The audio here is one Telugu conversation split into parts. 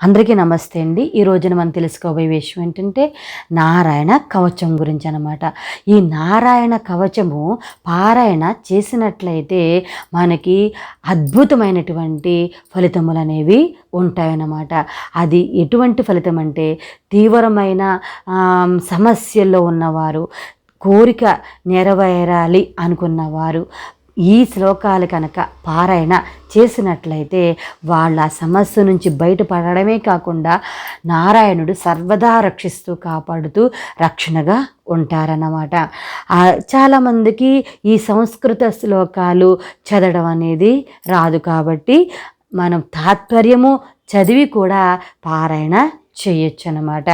అందరికీ నమస్తే అండి. ఈ రోజున మనం తెలుసుకోబోయే విషయం ఏంటంటే నారాయణ కవచం గురించి అనమాట ఈ నారాయణ కవచము పారాయణ చేసినట్లయితే మనకి అద్భుతమైనటువంటి ఫలితములు అనేవి ఉంటాయన్నమాట. అది ఎటువంటి ఫలితం అంటే తీవ్రమైన సమస్యల్లో ఉన్నవారు కోరిక నెరవేరాలి అనుకున్నవారు ఈ శ్లోకాలు కనుక పారాయణ చేసినట్లయితే వాళ్ళ సమస్య నుంచి బయటపడడమే కాకుండా నారాయణుడు సర్వదా రక్షిస్తూ కాపాడుతూ రక్షణగా ఉంటారన్నమాట. చాలామందికి ఈ సంస్కృత శ్లోకాలు చదవడం అనేది రాదు కాబట్టి మనం తాత్పర్యము చదివి కూడా పారాయణ చేయొచ్చు అన్నమాట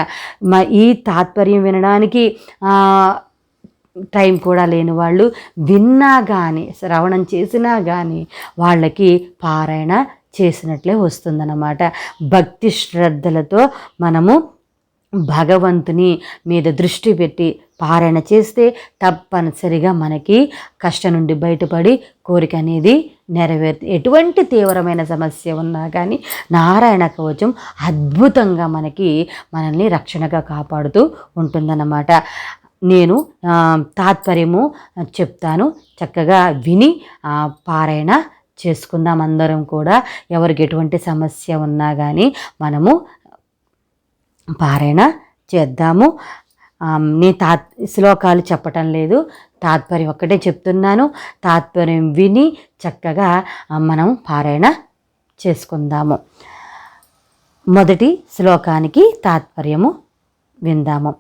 ఈ తాత్పర్యం వినడానికి టైం కూడా లేని వాళ్ళు విన్నా కానీ శ్రవణం చేసినా కానీ వాళ్ళకి పారాయణ చేసినట్లే వస్తుందన్నమాట. భక్తి శ్రద్ధలతో మనము భగవంతుని మీద దృష్టి పెట్టి పారాయణ చేస్తే తప్పనిసరిగా మనకి కష్టం నుండి బయటపడి కోరిక అనేది నెరవేరుతుంది ఎటువంటి తీవ్రమైన సమస్య ఉన్నా కానీ నారాయణ కవచం అద్భుతంగా మనకి మనల్ని రక్షణగా కాపాడుతూ ఉంటుందన్నమాట. నేను తాత్పర్యము చెప్తాను. చక్కగా విని పారాయణ చేసుకుందాం అందరం కూడా. ఎవరికి ఎటువంటి సమస్య ఉన్నా కానీ మనము పారాయణ చేద్దాము. నేను నీ తాత్ శ్లోకాలు చెప్పటం లేదు. తాత్పర్యం ఒక్కటే చెప్తున్నాను. తాత్పర్యం విని చక్కగా మనం పారాయణ చేసుకుందాము. మొదటి శ్లోకానికి తాత్పర్యము విందాము.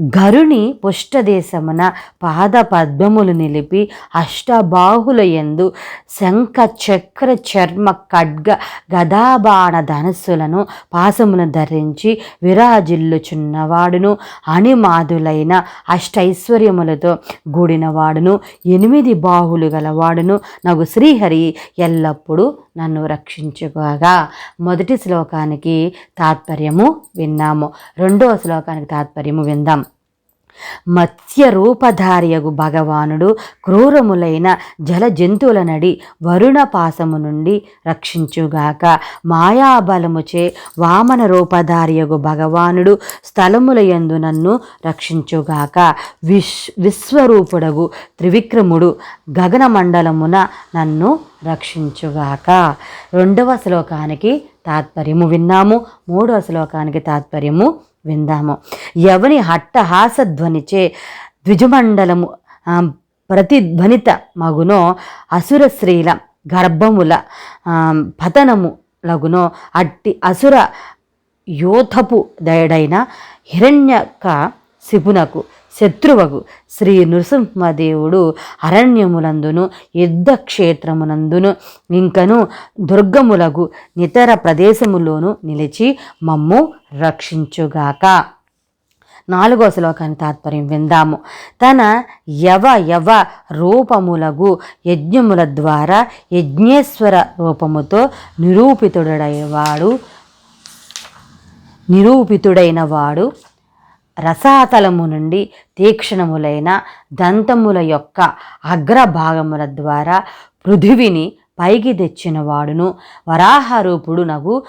గరుని పుష్టదేశమున పాద పద్మములు నిలిపి అష్టబాహుల యందు శంఖ చక్ర చర్మ ఖడ్గ గదాబాణ ధనస్సులను పాసమును ధరించి విరాజిల్లుచున్నవాడును. అణిమాదులైన అష్టైశ్వర్యములతో కూడినవాడును. ఎనిమిది బాహులు గలవాడును. నగు శ్రీహరి ఎల్లప్పుడూ నన్ను రక్షించుకోగా మొదటి శ్లోకానికి తాత్పర్యము విన్నాము. రెండవ శ్లోకానికి తాత్పర్యము విందాం. మత్స్య రూపధార్యగు భగవానుడు క్రూరములైన జల జంతువుల నడి వరుణ పాసము నుండి రక్షించుగాక. మాయాబలముచే వామన రూపధారియగు భగవానుడు స్థలముల యందు నన్ను రక్షించుగాక. విశ్ విశ్వరూపుడగు త్రివిక్రముడు గగన మండలమున నన్ను రక్షించుగాక. రెండవ శ్లోకానికి తాత్పర్యము విన్నాము మూడవ శ్లోకానికి తాత్పర్యము విందాము. ఎవని హట్టహాస ధ్వనిచే ద్విజమండలము ప్రతిధ్వనిత మగునో అసుర స్త్రీల గర్భముల పతనము లగునో అట్టి అసుర యోధపు దయడైన హిరణ్యక శిపునకు శత్రువగు శ్రీ నృసింహదేవుడు అరణ్యములందును యుద్ధ క్షేత్రమునందును ఇంకను దుర్గములగు నితర ప్రదేశములోను నిలిచి మమ్ము రక్షించుగాక. నాలుగో శ్లోకాన్ని తాత్పర్యం విందాము. తన యవ యవ రూపములగు యజ్ఞముల ద్వారా యజ్ఞేశ్వర రూపముతో నిరూపితుడైనవాడు నిరూపితుడైన వాడు రసాతలము నుండి తీక్షణములైన దంతముల యొక్క అగ్రభాగముల ద్వారా పృథివిని పైకి తెచ్చినవాడును. వరాహరూపుడు నగు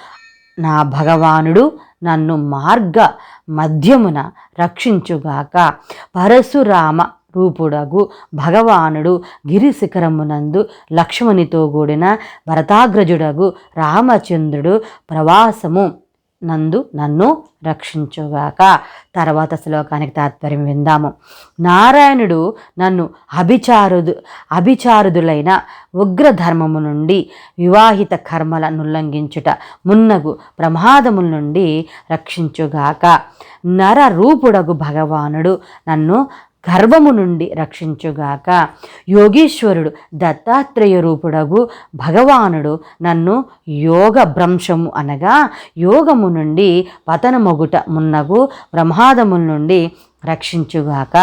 నా భగవానుడు నన్ను మార్గ మధ్యమున రక్షించుగాక. పరశురామ రూపుడగు భగవానుడు గిరిశిఖరమునందు లక్ష్మణితో కూడిన భరతాగ్రజుడగు రామచంద్రుడు ప్రవాసము నందు నన్ను రక్షించుగాక. తర్వాత శ్లోకానికి తాత్పర్యం విందాము. నారాయణుడు నన్ను అభిచారుదు అభిచారుదులైన ఉగ్రధర్మము నుండి వివాహిత కర్మలను ఉల్లంఘించుట మున్నగు ప్రమాదముల నుండి రక్షించుగాక. నర రూపుడగు భగవానుడు నన్ను గర్వము నుండి రక్షించుగాక. యోగీశ్వరుడు దత్తాత్రేయ రూపుడగు భగవానుడు నన్ను యోగ భ్రంశము అనగా యోగము నుండి పతనమొగుట మున్నగు ప్రమాదముల నుండి రక్షించుగాక.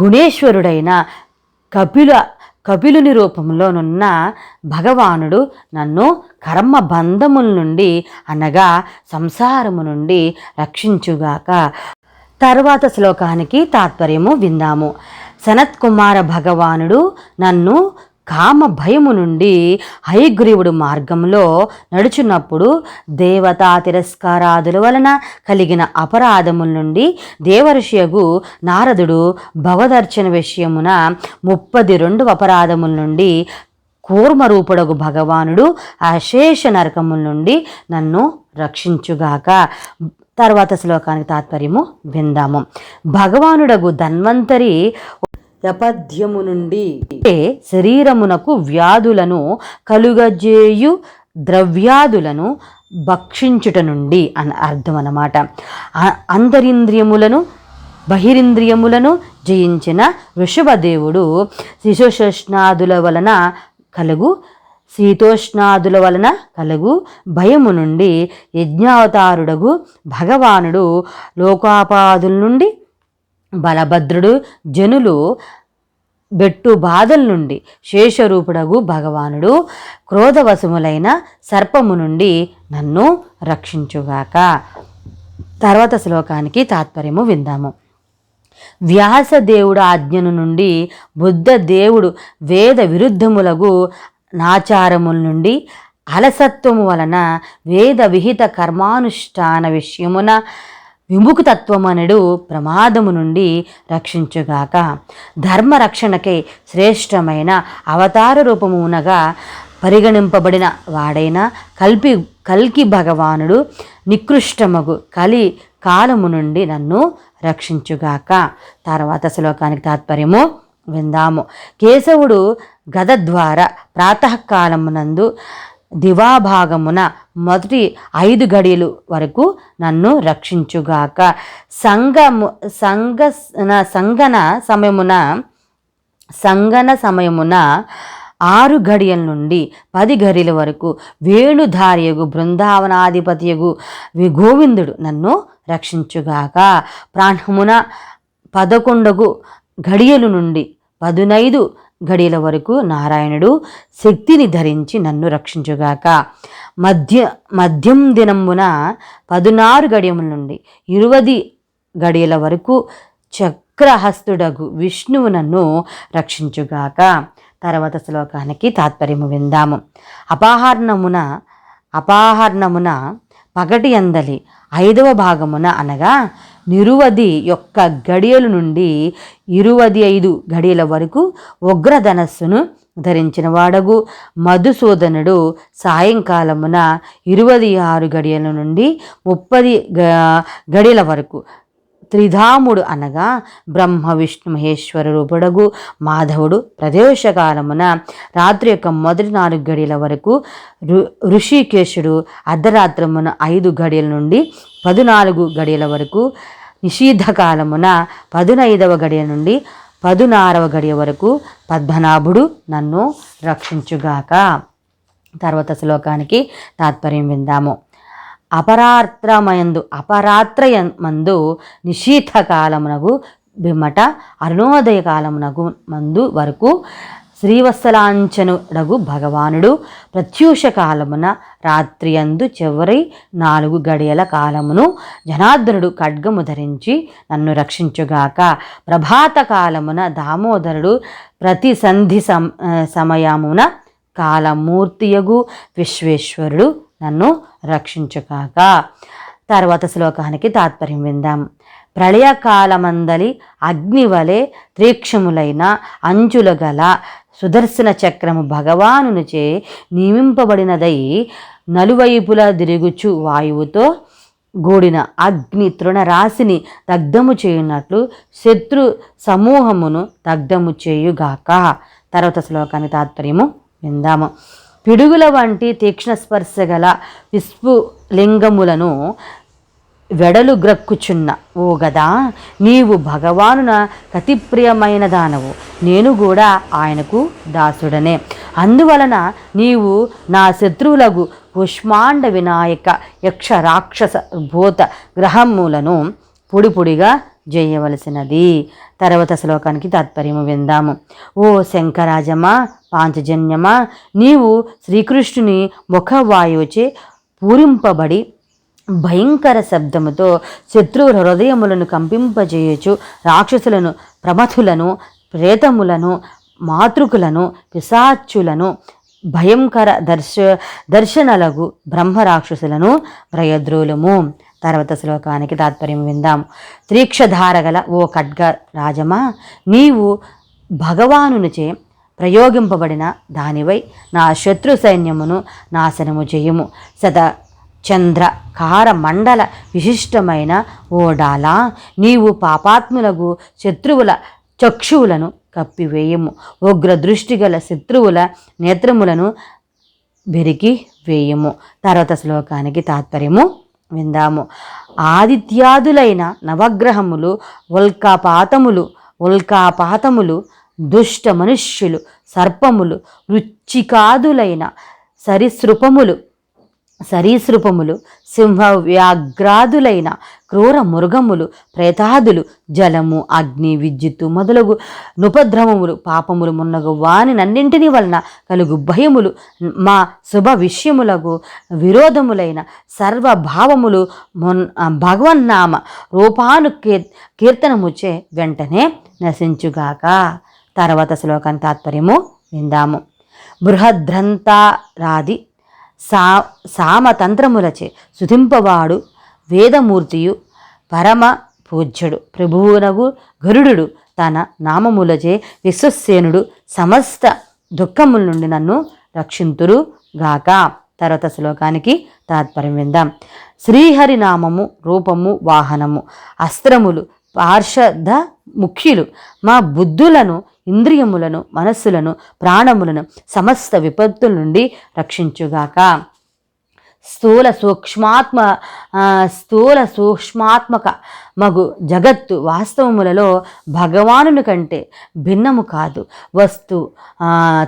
గుణేశ్వరుడైన కపిల కపిలుని రూపంలోనున్న భగవానుడు నన్ను కర్మ బంధముల నుండి అనగా సంసారము నుండి రక్షించుగాక. తర్వాత శ్లోకానికి తాత్పర్యము విందాము. సనత్కుమార భగవానుడు నన్ను కామ భయము నుండి హయగ్రీవుడు మార్గంలో నడుచున్నప్పుడు దేవతా తిరస్కారాదుల వలన కలిగిన అపరాధముల నుండి దేవర్షియగు నారదుడు భగవదర్చన విషయమున ముప్పది రెండు అపరాధముల నుండి కూర్మరూపుడగు భగవానుడు అశేష నరకముల నుండి నన్ను రక్షించుగాక. తర్వాత శ్లోకానికి తాత్పర్యము విందాము. భగవానుడగు ధన్వంతరి యపథ్యము నుండి శరీరమునకు వ్యాధులను కలుగజేయు ద్రవ్యాదులను భక్షించుట నుండి అని అర్థం అన్నమాట. అంతరింద్రియములను బహిరింద్రియములను జయించిన వృషభదేవుడు శిశుషష్ణాదుల వలన కలుగు శీతోష్ణాదుల వలన కలుగు భయము నుండి యజ్ఞావతారుడగు భగవానుడు లోకాపాదుల నుండి బలభద్రుడు జనులు బెట్టు బాధల నుండి శేషరూపుడగు భగవానుడు క్రోధవశములైన సర్పము నుండి నన్ను రక్షించుగాక. తర్వాత శ్లోకానికి తాత్పర్యము విందాము. వ్యాసదేవుడు ఆజ్ఞను నుండి బుద్ధ దేవుడు వేద విరుద్ధములగు నాచారముల నుండి అలసత్వము వలన వేద విహిత కర్మానుష్ఠాన విషయమున విముఖతత్వమనడు ప్రమాదము నుండి రక్షించుగాక. ధర్మరక్షణకై శ్రేష్టమైన అవతార రూపమునగా పరిగణింపబడిన వాడైన కల్పి కల్కి భగవానుడు నికృష్టమగు కలి కాలము నుండి నన్ను రక్షించుగాక. తర్వాత శ్లోకానికి తాత్పర్యము విందాము. కేశవుడు గద ద్వారా ప్రాతకాలమునందు దివాభాగమున మొదటి ఐదు గడియలు వరకు నన్ను రక్షించుగాక. సంగము సంగ సంగన సమయమున సంగన సమయమున ఆరు గడియల నుండి పది గడియల వరకు వేణుధారియగు బృందావనాధిపతియగు గోవిందుడు నన్ను రక్షించుగాక. ప్రాణమున పదకొండగు గడియలు నుండి పదునైదు గడియల వరకు నారాయణుడు శక్తిని ధరించి నన్ను రక్షించుగాక. మధ్య మధ్యం దినమున పదునారు గడియముల నుండి ఇరువది గడియల వరకు చక్రహస్తుడగు విష్ణువు నన్ను రక్షించుగాక. తర్వాత శ్లోకానికి తాత్పర్యము విందాము. అపాహరణమున అపాహరణమున పగటి అందలి ఐదవ భాగమున అనగా నిరువది యొక్క గడియల నుండి ఇరువది ఐదు గడియల వరకు ఉగ్రధనస్సును ధరించిన వాడగు. మధుసూదనుడు సాయంకాలమున ఇరవై ఆరు గడియల నుండి ముప్పది గ- గడియల వరకు త్రిధాముడు అనగా బ్రహ్మ విష్ణు మహేశ్వరుడు బుడగు మాధవుడు ప్రదేశకాలమున రాత్రి యొక్క మొదటి నాలుగు గడియల వరకు ఋషికేశుడు అర్ధరాత్రమున ఐదు గడియల నుండి పదునాలుగు గడియల వరకు నిషీధకాలమున పదునైదవ గడియ నుండి పదునారవ గడియ వరకు పద్మనాభుడు నన్ను రక్షించుగాక. తర్వాత శ్లోకానికి తాత్పర్యం విందాము. అపరాత్రమయందు అపరాత్రమందు నిశీతకాలమునగు బిమ్మట అరుణోదయ కాలమునగు మందు వరకు శ్రీవత్సలాంచనుడగు భగవానుడు ప్రత్యూష కాలమున రాత్రియందు చివరి నాలుగు గడియల కాలమును జనార్దనుడు ఖడ్గము ధరించి నన్ను రక్షించుగాక. ప్రభాత కాలమున దామోదరుడు ప్రతి సంధి సం సమయమున కాలమూర్తియగు విశ్వేశ్వరుడు నన్ను రక్షించుకాక తర్వాత శ్లోకానికి తాత్పర్యం విందాం. ప్రళయకాలమందలి అగ్నివలే త్రీక్షములైన అంచుల గల సుదర్శన చక్రము భగవానునిచే నియమింపబడినదై నలువైపులా తిరుగుచు వాయువుతో గూడిన అగ్ని తృణరాశిని దగ్ధము చేయున్నట్లు శత్రు సమూహమును దగ్ధము చేయుగాక. తర్వాత శ్లోకాన్ని తాత్పర్యము విందాము. పిడుగుల వంటి తీక్ష్ణ స్పర్శ గల విస్ఫులింగములను వెడలు గ్రక్కుచున్న ఓ గదా నీవు భగవానున కతిప్రియమైన దానవు. నేను కూడా ఆయనకు దాసుడనే. అందువలన నీవు నా శత్రువులకు పుష్మాండ వినాయక యక్ష రాక్షస భూత గ్రహములను పొడిపొడిగా చేయవలసినది తర్వాత శ్లోకానికి తాత్పర్యము విందాము. ఓ శంకరాజమా పాంచజన్యమా నీవు శ్రీకృష్ణుని ముఖవాయువుచే పూరింపబడి భయంకర శబ్దముతో శత్రువుల హృదయములను కంపింపజేయచు రాక్షసులను ప్రమథులను ప్రేతములను మాతృకులను పిశాచులను భయంకర దర్శ దర్శనలకు బ్రహ్మరాక్షసులను ప్రయద్రోలుము. తర్వాత శ్లోకానికి తాత్పర్యం విందాం. త్రీక్షధారగల ఓ ఖడ్గ రాజమా నీవు భగవానునిచే ప్రయోగింపబడిన దానివై నా శత్రు సైన్యమును నాశనము చేయుము. సద చంద్ర కార మండల విశిష్టమైన ఓడాలా నీవు పాపాత్ములకు శత్రువుల చక్షువులను కప్పివేయము. ఉగ్ర దృష్టి గల శత్రువుల నేత్రములను బెరికి వేయము. తర్వాత శ్లోకానికి తాత్పర్యము విందాము. ఆదిత్యాదులైన నవగ్రహములు ఉల్కాపాతములు ఉల్కాపాతములు దుష్ట మనుష్యులు సర్పములు రుచికాదులైన సరిసృపములు సరీసృపములు సింహ వ్యాఘ్రాదులైన క్రూర మృగములు ప్రేతాదులు జలము అగ్ని విద్యుత్తు మొదలగు నుపద్రవములు పాపములు మున్నగు వానినన్నింటినీ వలన కలుగు భయములు మా శుభ విషయములకు విరోధములైన సర్వభావములు మొన్ భగవన్నామ రూపాను కీర్ కీర్తనముచే వెంటనే నశించుగాక. తర్వాత శ్లోకం తాత్పర్యము విందాము. బృహద్రంతారాది సా సామతంత్రములచే సుధింపవాడు వేదమూర్తియు పరమ పూజ్యుడు ప్రభువునగు గరుడు తన నామములచే విశ్వసేనుడు సమస్త దుఃఖముల నుండి నన్ను రక్షింతురు గాక. తర్వాత శ్లోకానికి తాత్పర్యం విందాం. శ్రీహరి నామము రూపము వాహనము అస్త్రములు పార్షద ముఖ్యులు మా బుద్ధులను ఇంద్రియములను మనస్సులను ప్రాణములను సమస్త విపత్తుల నుండి రక్షించుగాక. స్థూల సూక్ష్మాత్మ ఆ, స్థూల సూక్ష్మాత్మక మగు జగత్తు వాస్తవములలో భగవానుని కంటే భిన్నము కాదు. వస్తు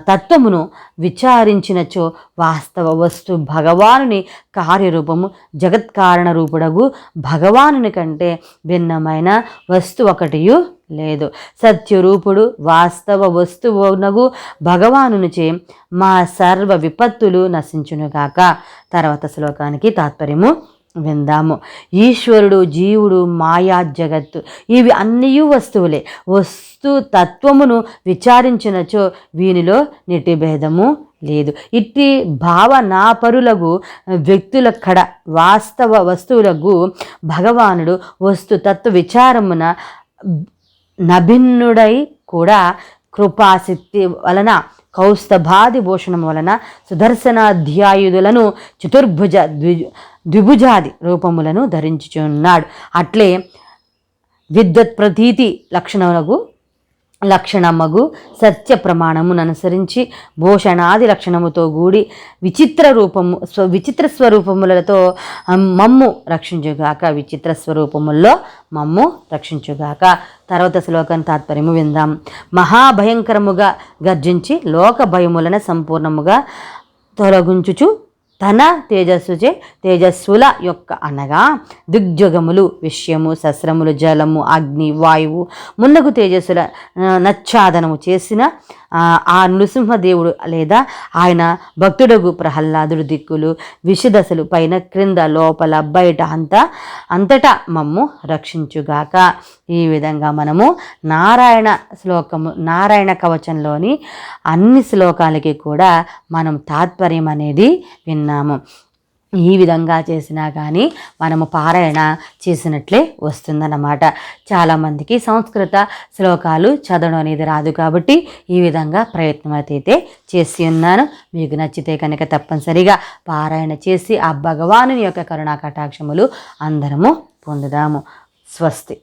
తత్వమును విచారించినచో వాస్తవ వస్తు భగవానుని కార్యరూపము జగత్కారణ రూపుడగు భగవానుని కంటే భిన్నమైన వస్తు ఒకటియు లేదు. సత్యరూపుడు వాస్తవ వస్తువునగు భగవానునిచే మా సర్వ విపత్తులు నశించునుగాక. తర్వాత శ్లోకానికి తాత్పర్యము విందాము. ఈశ్వరుడు జీవుడు మాయా జగత్తు ఇవి అన్నీ వస్తువులే. వస్తు తత్వమును విచారించినచో వీనిలో నిటి భేదము లేదు. ఇట్టి భావనాపరులకు వ్యక్తుల కడ వాస్తవ వస్తువులకు భగవానుడు వస్తు తత్వ విచారమున నభిన్నుడై కూడా కృపాశక్తి వలన కౌస్తభాది భూషణం వలన సుదర్శనాధ్యాయుధులను చతుర్భుజ ద్వి ద్విభుజాది రూపములను ధరించుచున్నాడు. అట్లే విద్వత్ ప్రతీతి లక్షణములకు లక్షణమగు సత్య ప్రమాణమును అనుసరించి భూషణాది లక్షణముతో కూడి విచిత్ర రూపము స్వ విచిత్ర స్వరూపములతో మమ్ము రక్షించుగాక విచిత్ర స్వరూపముల్లో మమ్ము రక్షించుగాక తర్వాత శ్లోకాన్ని తాత్పర్యము విందాం. మహాభయంకరముగా గర్జించి లోక భయములను సంపూర్ణముగా తొలగించుచు తన తేజస్సుచే తేజస్సుల యొక్క అనగా దిగ్జగములు విషయము శస్త్రములు జలము అగ్ని వాయువు మున్నగు తేజస్సుల నచ్చాదనము చేసిన ఆ, నృసింహదేవుడు లేదా ఆయన భక్తుడగు ప్రహ్లాదుడు దిక్కులు విషదశలు పైన క్రింద లోపల బయట అంతా అంతటా మమ్ము రక్షించుగాక. ఈ విధంగా మనము నారాయణ శ్లోకము నారాయణ కవచంలోని అన్ని శ్లోకాలకి కూడా మనం తాత్పర్యం అనేది విన్నాం. విన్నాము ఈ విధంగా చేసినా కానీ మనము పారాయణ చేసినట్లే వస్తుందన్నమాట. చాలామందికి సంస్కృత శ్లోకాలు చదవడం అనేది రాదు కాబట్టి ఈ విధంగా ప్రయత్నం అయితే చేసి ఉన్నాను. మీకు నచ్చితే కనుక తప్పనిసరిగా పారాయణ చేసి ఆ భగవాను యొక్క కరుణా కటాక్షములు అందరము పొందుదాము. స్వస్తి.